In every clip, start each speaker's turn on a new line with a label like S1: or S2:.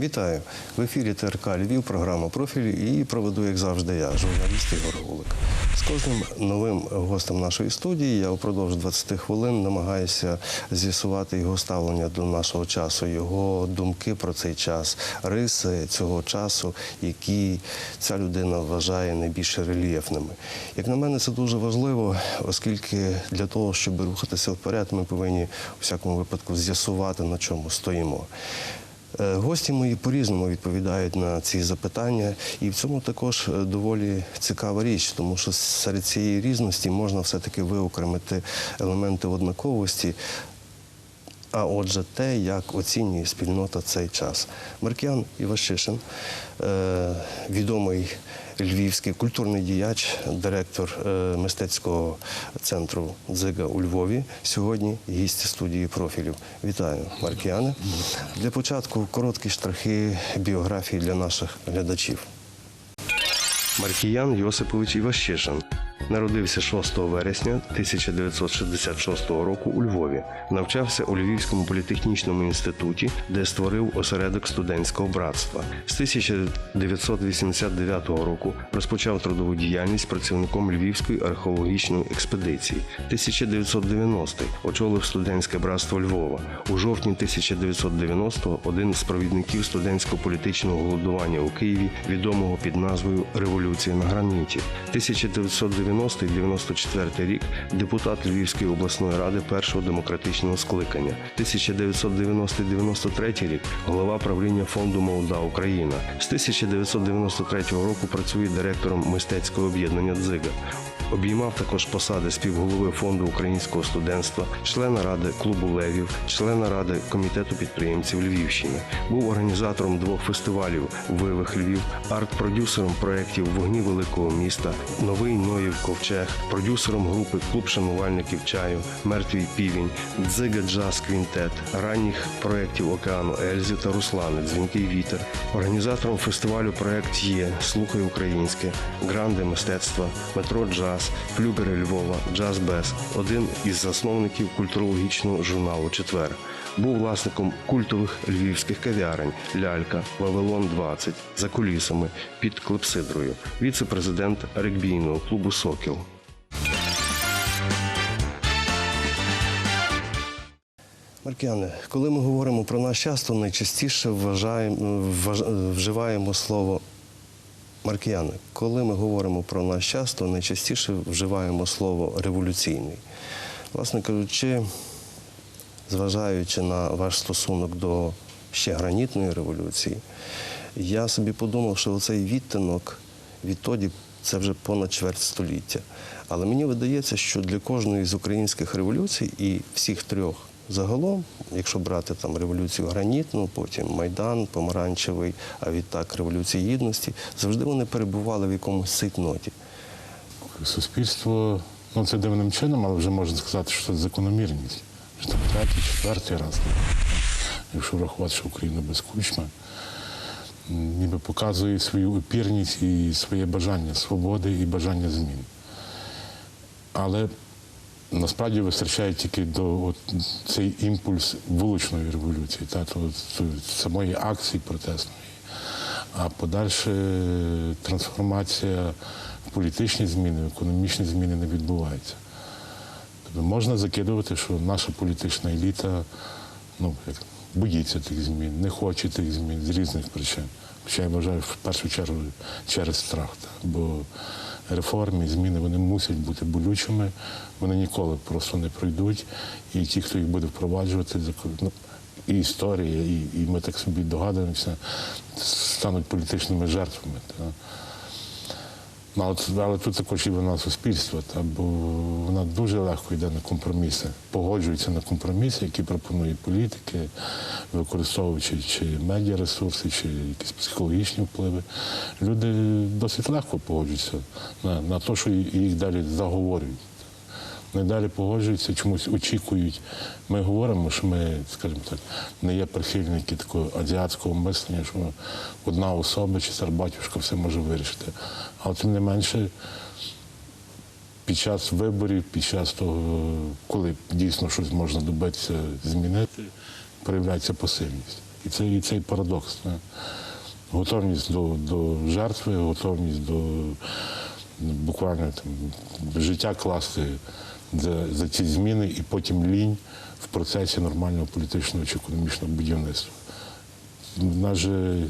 S1: Вітаю! В ефірі ТРК Львів, програма профілі і проведу, як завжди, я, журналіст Ігор Гулик. З кожним новим гостем нашої студії я упродовж 20 хвилин намагаюся з'ясувати його ставлення до нашого часу, його думки про цей час, риси цього часу, які ця людина вважає найбільш рельєфними. Як на мене, це дуже важливо, оскільки для того, щоб рухатися вперед, ми повинні у всякому випадку з'ясувати, на чому стоїмо. Е, Гості мої по-різному відповідають на ці запитання, і в цьому також е, доволі цікава річ, тому що серед цієї різності можна все-таки виокремити елементи однаковості, а отже, те, як оцінює спільнота цей час. Маркіян Івашишин, е, відомий львівський культурний діяч, директор е, мистецького центру Дзига у Львові. Сьогодні гість студії профілів. Вітаю, Маркіане. Для початку короткі штрихи біографії для наших глядачів. Маркіян Йосипович Іващишин. Народився 6 вересня 1966 року у Львові. Навчався у Львівському політехнічному інституті, де створив осередок студентського братства. З 1989 року розпочав трудову діяльність працівником Львівської археологічної експедиції. 1990 очолив студентське братство Львова. У жовтні 1990-го один з провідників студентсько-політичного голодування у Києві, відомого під назвою Революція на граніті. 1990-94 рік депутат Львівської обласної ради першого демократичного скликання. 1990-93 рік голова правління фонду Молода Україна. З 1993 року працює директором мистецького об'єднання Дзига. Обіймав також посади співголови фонду українського студентства, члена ради клубу Левів, члена ради комітету підприємців Львівщини. Був організатором двох фестивалів Вивих Львів, арт-продюсером проєктів Вогні великого міста, Новий Ноїв Ковчег, продюсером групи Клуб шанувальників чаю, Мертвий півень, Дзига Джаз Квінтет, ранніх проєктів Океану Ельзі та Руслани, Дзвінкий вітер, організатором фестивалю Проект Є, Слухай українське, Гранди мистецтва, Метро Джаз, Флюгери Львова, Джаз Без, один із засновників культурологічного журналу Четвер. Був власником культових львівських кав'ярень Лялька, Вавилон 20 за кулісами під Клепсидрою, віце-президент регбійного клубу Сокіл. Маркіане, коли ми говоримо про наш час, то найчастіше вважаємо, вживаємо слово Маркіяни. Коли ми говоримо про наш час, то найчастіше вживаємо слово революційний. Власне кажучи, зважаючи на ваш стосунок до ще гранітної революції, я собі подумав, що оцей відтинок відтоді це вже понад чверть століття. Але мені видається, що для кожної з українських революцій і всіх трьох загалом, якщо брати там революцію гранітну, потім Майдан, Помаранчевий, а відтак Революцію Гідності, завжди вони перебували в якомусь цейтноті.
S2: Суспільство, ну це дивним чином, але вже можна сказати, що це закономірність. Там третій, четвертий раз. Якщо врахувати, що Україна без кучми, ніби показує свою опірність і своє бажання свободи і бажання змін. Але насправді вистачає тільки до от, цей імпульс вуличної революції, та, то, то, самої акції протестної. А подальше трансформація в політичні зміни, в економічні зміни не відбувається. Тобто можна закидувати, що наша політична еліта ну, боїться тих змін, не хоче тих змін з різних причин. Хоча я вважаю, в першу чергу через страх. Так? Бо реформи, зміни вони мусять бути болючими, вони ніколи просто не пройдуть. І ті, хто їх буде впроваджувати, ну, і історія, і, і ми так собі догадуємося, стануть політичними жертвами. Так? Ну, от, але тут також і вона суспільства, та, бо вона дуже легко йде на компроміси, погоджується на компроміси, які пропонують політики, використовуючи чи медіаресурси, чи якісь психологічні впливи. Люди досить легко погоджуються на, на те, що їх далі заговорюють. Вони далі погоджуються, чомусь очікують. Ми говоримо, що ми, скажімо так, не є прихильники такого азіатського мислення, що одна особа чи цар батюшка все може вирішити. Але тим не менше, під час виборів, під час того, коли дійсно щось можна добитися змінити, проявляється пасивність. І це і цей парадокс. та. Готовність до, до жертви, готовність до ну, буквально там, життя класти за, за ці зміни і потім лінь в процесі нормального політичного чи економічного будівництва. У нас же,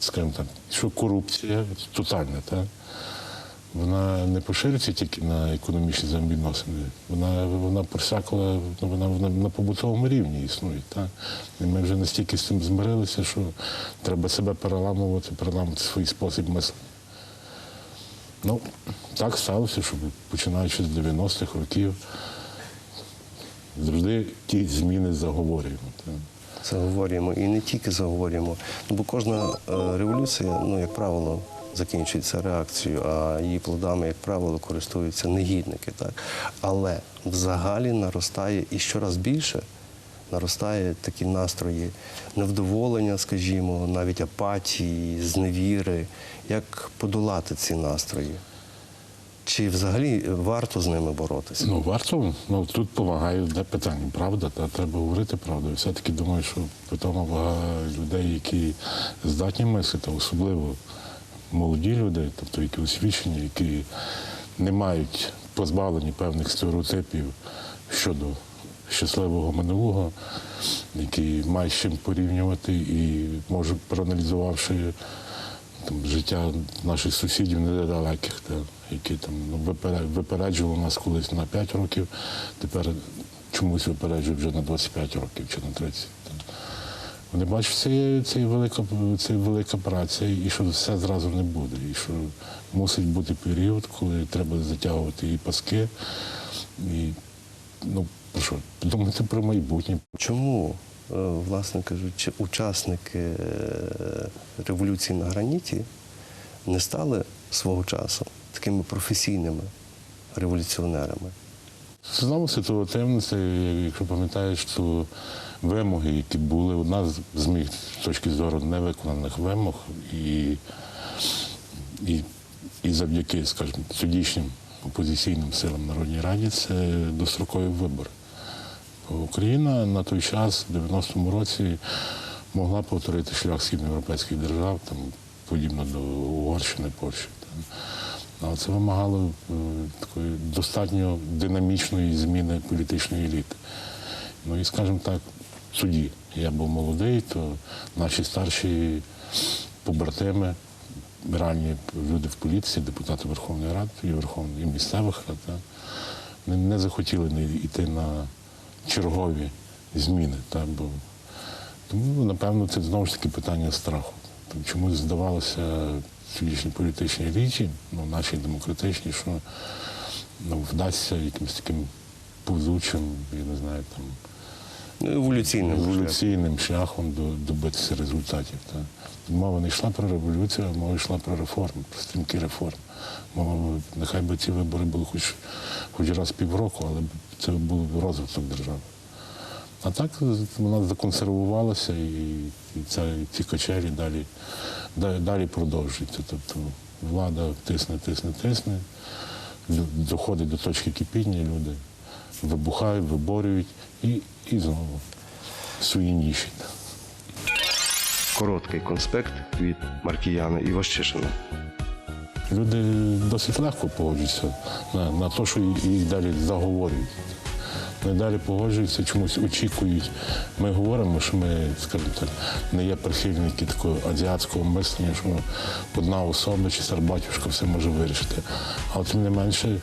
S2: скажімо так, що корупція тотальна, так? Вона не поширюється тільки на економічні взаємовідносини, вона, вона просякла, ну, вона, вона на побутовому рівні існує. Так? І ми вже настільки з цим змирилися, що треба себе переламувати, переламувати свій спосіб мислення. Ну, так сталося, що починаючи з 90-х років, завжди ті зміни заговорюємо.
S1: Заговорюємо і не тільки заговорюємо. Ну, бо кожна е, революція, ну, як правило, закінчується реакцією, а її плодами, як правило, користуються негідники. Так? Але в загалі наростає і щораз більше наростає такі настрої невдоволення, скажімо, навіть апатії, зневіри. Як подолати ці настрої? Чи взагалі варто з ними боротися?
S2: Ну, варто, ну тут допомагає де питання, правда, та треба говорити правду. Все-таки думаю, що питома вага людей, які здатні мислити, особливо молоді люди, тобто які освічені, які не мають позбавлені певних стереотипів щодо щасливого минулого, які мають з чим порівнювати і можуть, проаналізувавши там, життя наших сусідів недалеких, та, які там ну, випереджували нас колись на 5 років, тепер чомусь випереджують вже на 25 років чи на 30. та. Вони бачать, це, це, велика, це велика праця, і що все зразу не буде. І що мусить бути період, коли треба затягувати і паски, і ну, що, думати про майбутнє.
S1: Чому, е, власне кажучи, учасники е, революції на граніті не стали свого часу такими професійними революціонерами?
S2: Знову це, якщо пам'ятаєш, то вимоги, які були, одна з- з моїх точки зору невиконаних вимог, і, і, і завдяки, скажімо, тодішнім опозиційним силам Народній Раді це дострокові вибори. Україна на той час, в 90-му році, могла повторити шлях східноєвропейських держав, там, подібно до Угорщини, Польщі. Але це вимагало е, такої достатньо динамічної зміни політичної еліти. Ну і, скажімо так, тоді я був молодий, то наші старші побратими, ранні люди в політиці, депутати Верховної Ради, і Верховної і місцевих рад, не, не захотіли йти на чергові зміни. Так? бо, тому, напевно, це знову ж таки питання страху. Чомусь здавалося тодішній політичні річі, ну, наші демократичні, що ну, вдасться якимось таким повзучим, я не знаю, там,
S1: еволюційним.
S2: еволюційним шляхом до, добитися результатів. Та. Мова не йшла про революцію, а мова йшла про реформи, про стрімкі реформи. Мова, нехай би ці вибори були хоч, хоч раз півроку, але це був розвиток держави. А так вона законсервувалася і, ця, ці качелі далі, далі продовжуються. Тобто влада тисне, тисне, тисне, доходить до точки кипіння, люди вибухають, виборюють і, і знову свої ніші.
S1: Короткий конспект від Маркіяна Іващишина.
S2: Люди досить легко погоджуються на, на те, що їх далі заговорюють. Вони далі погоджуються, чомусь очікують. Ми говоримо, що ми, скажімо так, не є прихильники такого азіатського мислення, що одна особа чи цар батюшка все може вирішити. Але тим не менше,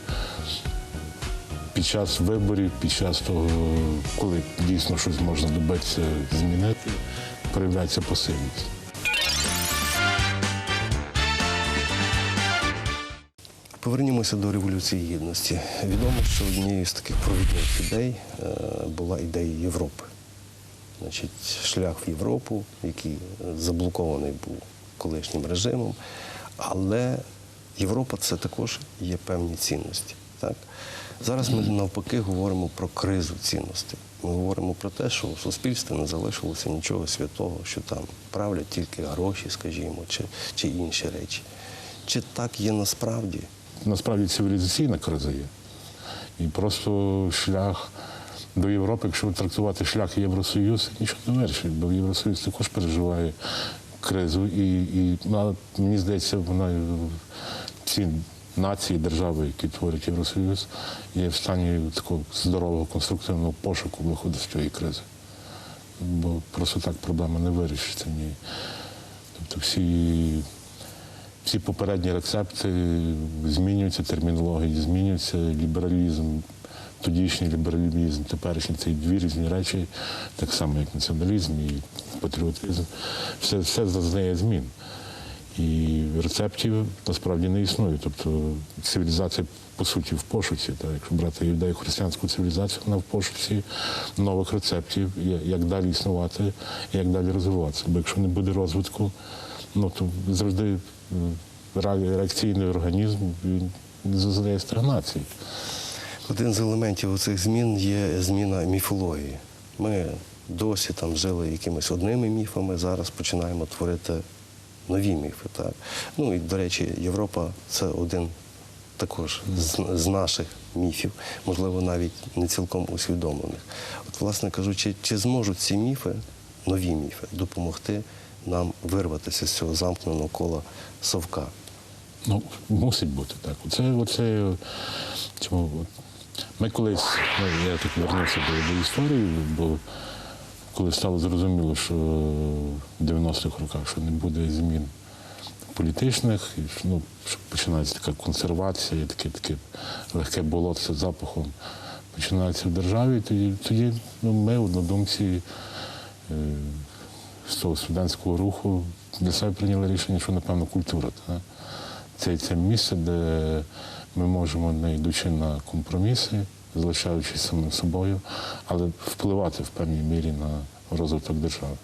S2: під час виборів, під час того, коли дійсно щось можна добитися змінити, проявляється пасивність.
S1: Повернімося до Революції Гідності. Відомо, що однією з таких провідних ідей е, була ідея Європи. Значить, шлях в Європу, який заблокований був колишнім режимом. Але Європа це також є певні цінності. Так? Зараз ми навпаки говоримо про кризу цінностей. Ми говоримо про те, що в суспільстві не залишилося нічого святого, що там правлять тільки гроші, скажімо, чи, чи інші речі. Чи так є насправді?
S2: насправді цивілізаційна криза є. І просто шлях до Європи, якщо трактувати шлях Євросоюз, нічого не вирішить, бо Євросоюз також переживає кризу. І, і ну, мені здається, вона е, ці нації, держави, які творять Євросоюз, є в стані такого здорового конструктивного пошуку виходу з цієї кризи. Бо просто так проблема не вирішиться. Ні. Тобто всі, всі попередні рецепти змінюються, термінології змінюються, лібералізм, тодішній лібералізм, теперішній це дві різні речі, так само як націоналізм і патріотизм. Все, все зазнає змін. І рецептів насправді не існує. Тобто цивілізація, по суті, в пошуці. Так? Якщо брати юдею-християнську цивілізацію, вона в пошуці нових рецептів, як далі існувати, як далі розвиватися. Бо якщо не буде розвитку, ну то завжди реакційний організм він зазнає стагнації.
S1: Один з елементів цих змін є зміна міфології. Ми досі там жили якимись одними міфами, зараз починаємо творити нові міфи. Так? Ну і, до речі, Європа це один також з, з наших міфів, можливо, навіть не цілком усвідомлених. От, власне кажучи, чи зможуть ці міфи, нові міфи, допомогти нам вирватися з цього замкненого кола совка?
S2: Ну, мусить бути так. Оце, оце, чому, ми колись, ну, я так вернувся до, до історії, бо коли стало зрозуміло, що в 90-х роках що не буде змін політичних, і, ну, що починається така консервація, таке, таке легке болото з запахом починається в державі, тоді, тоді ну, ми, однодумці, е, з того студентського руху для себе прийняли рішення, що напевно культура. Та? Це, це місце, де ми можемо, не йдучи на компроміси, залишаючись самим собою, але впливати в певній мірі на розвиток держави.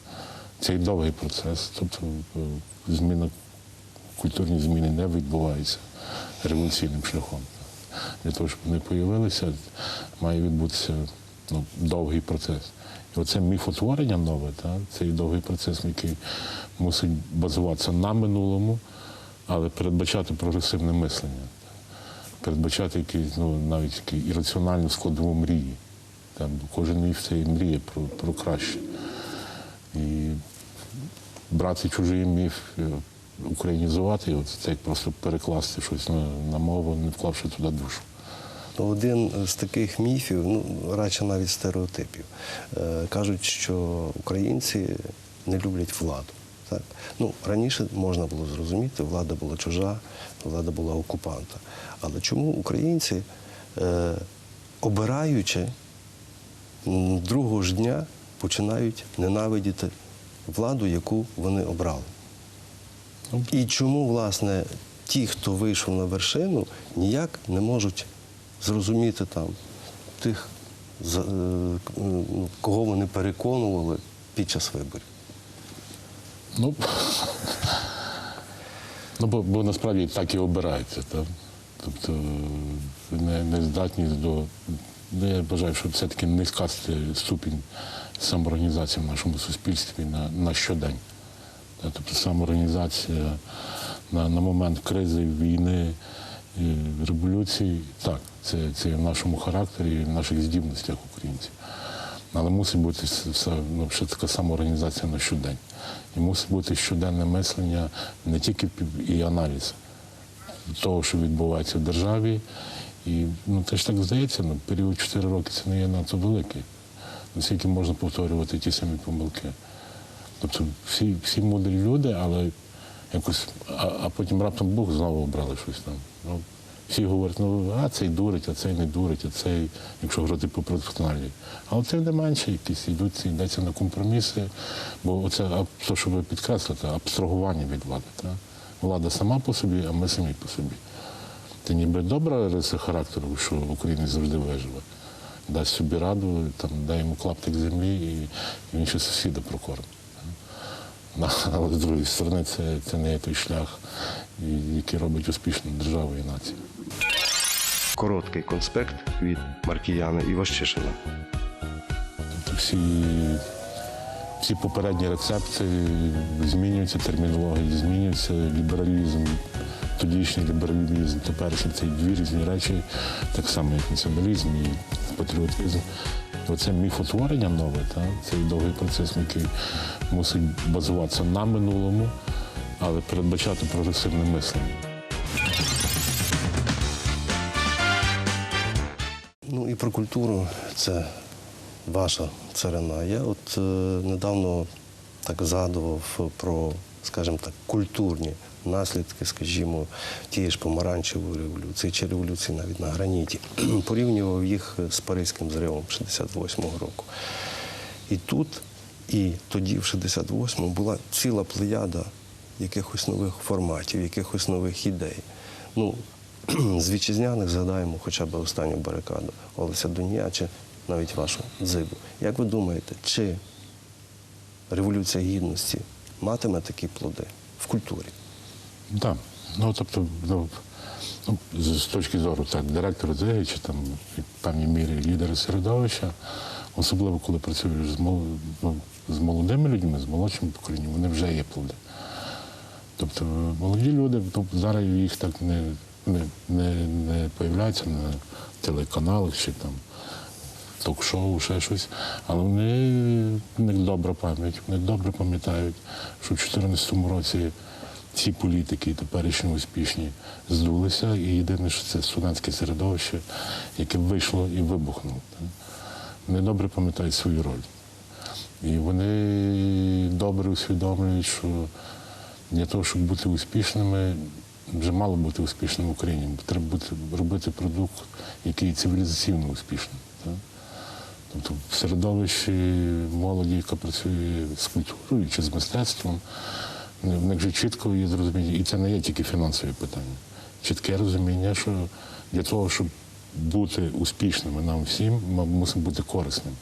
S2: Це і довгий процес, тобто е, зміна, культурні зміни не відбуваються революційним шляхом. Для того, щоб вони появилися, має відбутися ну, довгий процес. І оце міфотворення нове, та, це і довгий процес, який мусить базуватися на минулому, але передбачати прогресивне мислення, передбачати якісь, ну, навіть які ірраціональну складову мрії. Там, кожен міф це і мріє про, про краще. І брати чужий міф, е, українізувати його, це як просто перекласти щось на, на мову, не вклавши туди душу.
S1: Один з таких міфів, ну радше навіть стереотипів, е, кажуть, що українці не люблять владу. Так? Ну, раніше можна було зрозуміти, влада була чужа, влада була окупанта. Але чому українці, е, обираючи, другого ж дня починають ненавидіти владу, яку вони обрали? І чому, власне, ті, хто вийшов на вершину, ніяк не можуть зрозуміти там тих, за- е, ну, кого вони переконували під час виборів?
S2: Ну, ну бо, бо насправді так і обирається. Так? Тобто не, не здатні до. ну, Я вважаю, що все-таки низька ступінь самоорганізації в нашому суспільстві на, на щодень. Тобто самоорганізація на, на момент кризи, війни, революції, так, це, це в нашому характері, в наших здібностях українців. Але мусить бути с- ну, така самоорганізація на щодень. І мусить бути щоденне мислення не тільки і аналіз того, що відбувається в державі. І ну, це ж так здається, ну, період 4 роки це не є надто великий. Наскільки можна повторювати ті самі помилки. Тобто всі, всі мудрі люди, але якось, а, а потім раптом Бог знову обрали щось там. Ну, всі говорять, ну а цей дурить, а цей не дурить, а цей, якщо говорити по професіоналі. Але тим не менше, якісь йдуть, йдеться на компроміси, бо оце а, то, що ви підкреслите, абстрагування від влади. Та? Влада сама по собі, а ми самі по собі. Це ніби добра риса характеру, що Україна завжди виживе. Дасть собі раду, там, дай йому клаптик землі і, він ще сусіда прокормить. Але з другої сторони, це, це не є той шлях, який робить успішну державу і націю.
S1: Короткий конспект від Маркіяна Іващишина.
S2: Всі, всі попередні рецепти змінюються, термінології змінюються, лібералізм, тодішній лібералізм, теперішній це дві різні речі, так само як націоналізм і патріотизм. Оце міфотворення нове, та, цей довгий процес, який мусить базуватися на минулому, але передбачати прогресивне мислення.
S1: Про культуру це ваша царина. Я от е, недавно так згадував про, скажімо так, культурні наслідки, скажімо, тієї ж помаранчевої революції чи революції навіть на граніті. Порівнював їх з Паризьким зривом 68-го року. І тут, і тоді, в 68-му, була ціла плеяда якихось нових форматів, якихось нових ідей. Ну, з вітчизняних згадаємо хоча б останню барикаду Олеся Донія чи навіть вашу дзигу. Як ви думаєте, чи революція гідності матиме такі плоди в культурі?
S2: Так. Ну, тобто, ну, ну, з, точки зору так, директора ДЕГІ чи там в певній мірі лідери середовища, особливо коли працюєш з, мол, ну, з молодими людьми, з молодшим поколінням, вони вже є плоди. Тобто молоді люди, ну, зараз їх так не, не, не, не появляються на телеканалах чи там ток-шоу, ще щось. Але вони них добра пам'ять, вони добре пам'ятають, що в 2014 році ці політики, теперішні успішні, здулися. І єдине, що це студентське середовище, яке вийшло і вибухнуло. Вони добре пам'ятають свою роль. І вони добре усвідомлюють, що для того, щоб бути успішними, вже мало бути успішним в Україні. Треба бути, робити продукт, який цивілізаційно успішний. Так? Тобто в середовищі молоді, яка працює з культурою чи з мистецтвом, в них вже чітко є зрозуміння, і це не є тільки фінансові питання. Чітке розуміння, що для того, щоб бути успішними нам всім, ми мусимо бути корисними.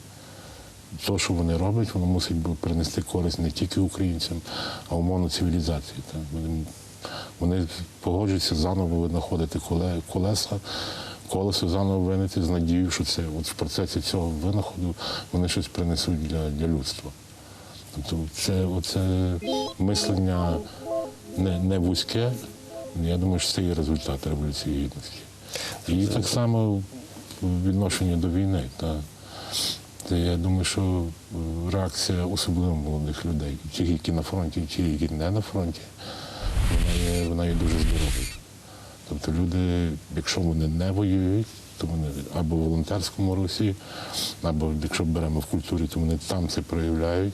S2: Те, що вони роблять, воно мусить принести користь не тільки українцям, а умовно цивілізації. Так? Вони, погоджуються заново винаходити колеса, колесо заново винити з надією, що це от в процесі цього винаходу вони щось принесуть для, для людства. Тобто це оце мислення не, не вузьке, я думаю, що це є результат революції гідності. І так само в відношенні до війни. Та. Це, я думаю, що е, реакція особливо молодих людей, ті, які на фронті, ті, які не на фронті, вона є, вона є дуже здоровою. Тобто люди, якщо вони не воюють, то вони або в волонтерському русі, або якщо беремо в культурі, то вони там це проявляють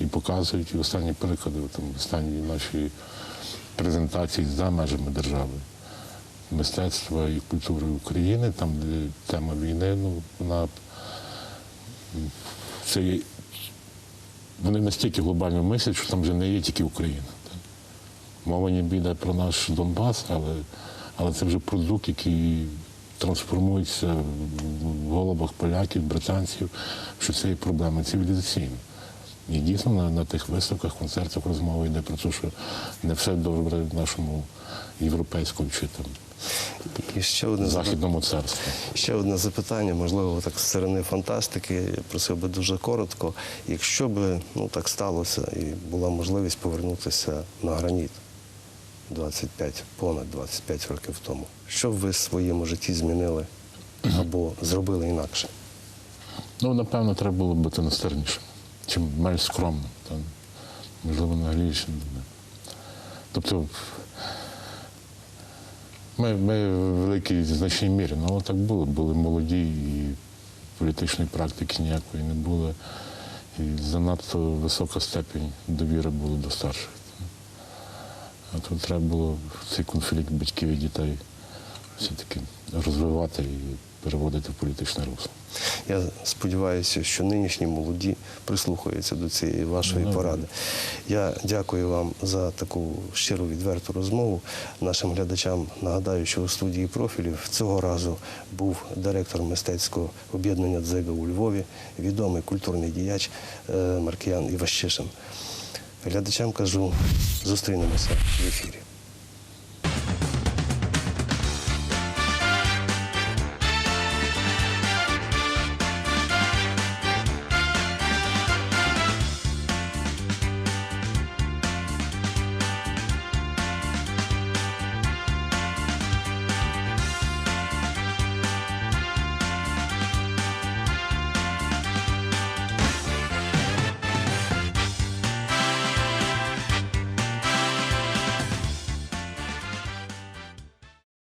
S2: і показують. І останні приклади, там, останні наші презентації за межами держави. Мистецтва і культури України, там, де тема війни, ну, вона це є- вони настільки глобально мислять, що там вже не є тільки Україна. Мова не біде про наш Донбас, але, але це вже продукт, який трансформується в головах поляків, британців, що це є проблема цивілізаційна. І дійсно на, на тих виставках, концертах розмова йде про те, що не все добре в нашому європейському чи там
S1: І ще одне
S2: західному царстві.
S1: Ще одне запитання, можливо, так з сторони фантастики. Я просив би дуже коротко. Якщо б ну, так сталося і була можливість повернутися на граніт 25, понад 25 років тому, що ви в своєму житті змінили або зробили інакше?
S2: Ну, напевно, треба було бути настирнішим, чим менш скромним. Там, можливо, наглішим. Тобто, ми, ми в великій значній мірі, ну так було. Були молоді і політичної практики ніякої не було. І занадто висока степінь довіри була до старших. А тут треба було цей конфлікт батьків і дітей все-таки розвивати і переводити в політичне русло.
S1: Я сподіваюся, що нинішні молоді прислухаються до цієї вашої поради. Я дякую вам за таку щиру відверту розмову. Нашим глядачам нагадаю, що у студії профілів цього разу був директор мистецького об'єднання «Дзига» у Львові, відомий культурний діяч е, Маркіян Іващишин. Глядачам кажу, зустрінемося в ефірі.